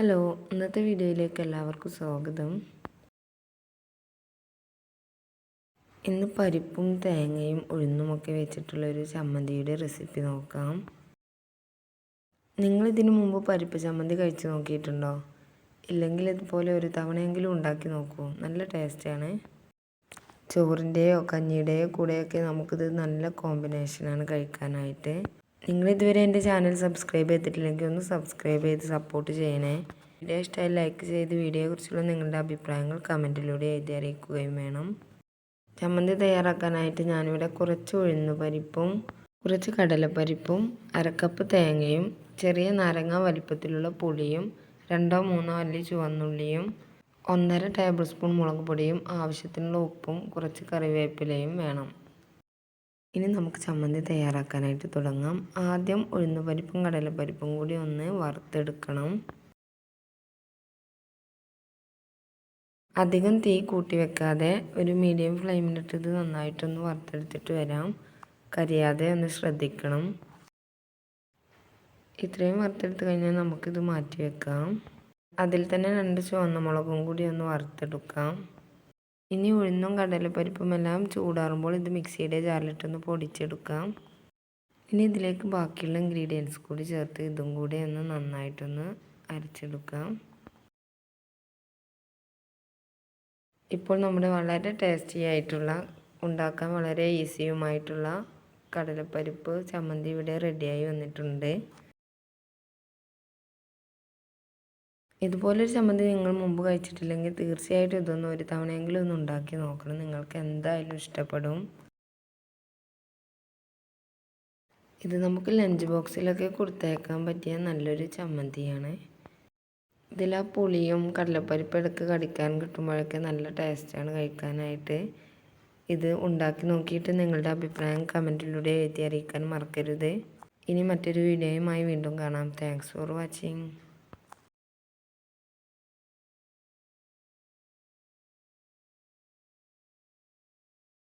Hello ഇന്നത്തെ വീഡിയോയിലേക്ക് എല്ലാവർക്കും സ്വാഗതം. ഇന്ന് പരിപ്പും തേങ്ങയും ഉഴുന്നുമൊക്കെ വെച്ചിട്ടുള്ള ഒരു ചമ്മന്തിയുടെ റെസിപ്പി നോക്കാം. നിങ്ങൾ ഇതിനു മുമ്പ് പരിപ്പ് ചമ്മന്തി കഴിച്ചു നോക്കിയിട്ടുണ്ടോ? ഇല്ലെങ്കിൽ ഇതുപോലെ ഒരു തവണയെങ്കിലും ഉണ്ടാക്കി നോക്കൂ. നല്ല ടേസ്റ്റാണ്. ചോറിന്റെയോ കഞ്ഞിയുടെയോ കൂടെയൊക്കെ നമുക്കിത് നല്ല കോമ്പിനേഷനാണ് കഴിക്കാനായിട്ട്. നിങ്ങൾ ഇതുവരെ എന്റെ ചാനൽ സബ്സ്ക്രൈബ് ചെയ്തിട്ടില്ലെങ്കിൽ ഒന്ന് സബ്സ്ക്രൈബ് ചെയ്ത് സപ്പോർട്ട് ചെയ്യണേ. വീഡിയോ ഇഷ്ടമായി ലൈക്ക് ചെയ്ത് വീഡിയോയെക്കുറിച്ചുള്ള നിങ്ങളുടെ അഭിപ്രായങ്ങൾ കമന്റിലൂടെ എഴുതി അറിയിക്കുകയും വേണം. ചമ്മന്തി തയ്യാറാക്കാനായിട്ട് ഞാനിവിടെ കുറച്ച് ഉഴുന്ന് പരിപ്പും കുറച്ച് കടലപ്പരിപ്പും അരക്കപ്പ് തേങ്ങയും ചെറിയ നാരങ്ങ വലിപ്പത്തിലുള്ള പുളിയും രണ്ടോ മൂന്നോ അല്ലി ചുവന്നുള്ളിയും ഒന്നര ടേബിൾ സ്പൂൺ മുളക് പൊടിയും ആവശ്യത്തിനുള്ള ഉപ്പും കുറച്ച് കറിവേപ്പിലയും വേണം. ഇനി നമുക്ക് ചമ്മന്തി തയ്യാറാക്കാനായിട്ട് തുടങ്ങാം. ആദ്യം ഉഴുന്നുപരിപ്പും കടലപ്പരിപ്പും കൂടി ഒന്ന് വറുത്തെടുക്കണം. അധികം തീ കൂട്ടി വെക്കാതെ ഒരു മീഡിയം ഫ്ലെയിമിലിട്ട് ഇത് നന്നായിട്ടൊന്ന് വറുത്തെടുത്തിട്ട് വരാം. കരിയാതെ ഒന്ന് ശ്രദ്ധിക്കണം. ഇത്രയും വറുത്തെടുത്ത് കഴിഞ്ഞാൽ നമുക്കിത് മാറ്റി വെക്കാം. അതിൽ തന്നെ രണ്ട് ചുവന്ന മുളകും കൂടി ഒന്ന് വറുത്തെടുക്കാം. ഇനി ഉഴുന്നും കടലപ്പരിപ്പും എല്ലാം ചൂടാറുമ്പോൾ ഇത് മിക്സിയുടെ ജാറിലിട്ടൊന്ന് പൊടിച്ചെടുക്കാം. ഇനി ഇതിലേക്ക് ബാക്കിയുള്ള ഇൻഗ്രീഡിയൻസ് കൂടി ചേർത്ത് ഇതും കൂടി ഒന്ന് നന്നായിട്ടൊന്ന് അരച്ചെടുക്കാം. ഇപ്പോൾ നമ്മുടെ വളരെ ടേസ്റ്റി ആയിട്ടുള്ള ഉണ്ടാക്കാൻ വളരെ ഈസിയുമായിട്ടുള്ള കടലപ്പരിപ്പ് ചമ്മന്തി ഇവിടെ റെഡിയായി വന്നിട്ടുണ്ട്. ഇതുപോലൊരു ചമ്മന്തി നിങ്ങൾ മുമ്പ് കഴിച്ചിട്ടില്ലെങ്കിൽ തീർച്ചയായിട്ടും ഇതൊന്നും ഒരു തവണയെങ്കിലും ഒന്ന് ഉണ്ടാക്കി നോക്കണം. നിങ്ങൾക്ക് എന്തായാലും ഇഷ്ടപ്പെടും. ഇത് നമുക്ക് ലഞ്ച് ബോക്സിലൊക്കെ കൊടുത്തേക്കാൻ പറ്റിയ നല്ലൊരു ചമ്മന്തിയാണ്. ഇതിൽ ആ പുളിയും കടലപ്പരിപ്പ് ഇടയ്ക്ക് കടിക്കാൻ കിട്ടുമ്പോഴൊക്കെ നല്ല ടേസ്റ്റാണ് കഴിക്കാനായിട്ട്. ഇത് ഉണ്ടാക്കി നോക്കിയിട്ട് നിങ്ങളുടെ അഭിപ്രായം കമന്റിലൂടെ എഴുതി അറിയിക്കാൻ മറക്കരുത്. ഇനി മറ്റൊരു വീഡിയോയുമായി വീണ്ടും കാണാം. Thanks for watching